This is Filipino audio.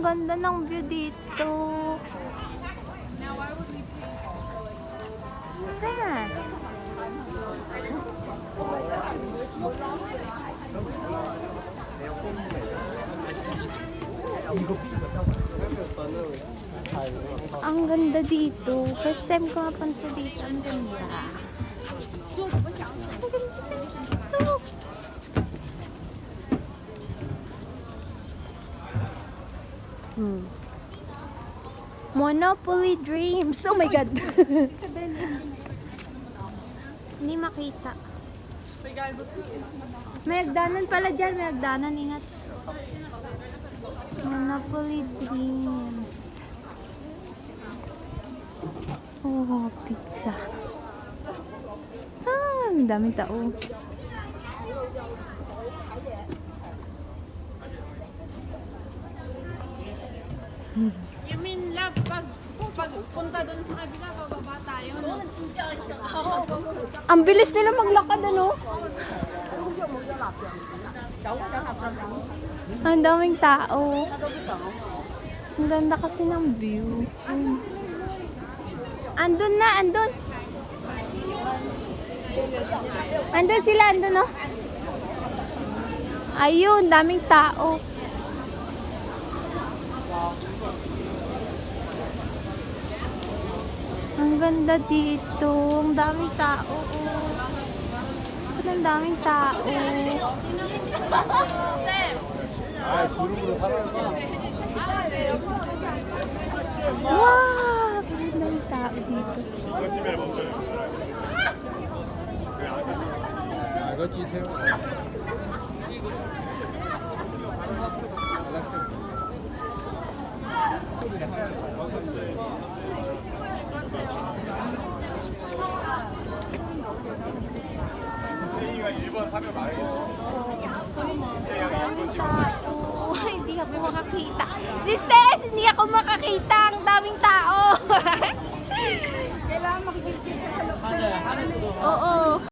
ganda ng view dito. Ayan. Ang ganda dito. First time ko napunta dito. Ang ganda. Hmm. Monopoly Dreams. Oh my God. Hindi makita. May hagdanan pala dyan. May hagdanan. Ingat. Monopoly Dreams. Oh, pizza. Ah, ang daming tao. You mean love, pag, pag punta doon sa kabila, bababa tayo. No? Ang bilis nila maglakad, ano? Ang daming tao. Ang ganda kasi ng view. Andun na, andun. Andun sila, andun, no? Ayun, daming tao. Ganda dito. Ang daming tao. Ang daming tao? Wow! Ang daming tao dito. 이거 지세요. Ang daming tao. Hindi ako makakita. Sisters, hindi ako makakita. Ang daming tao.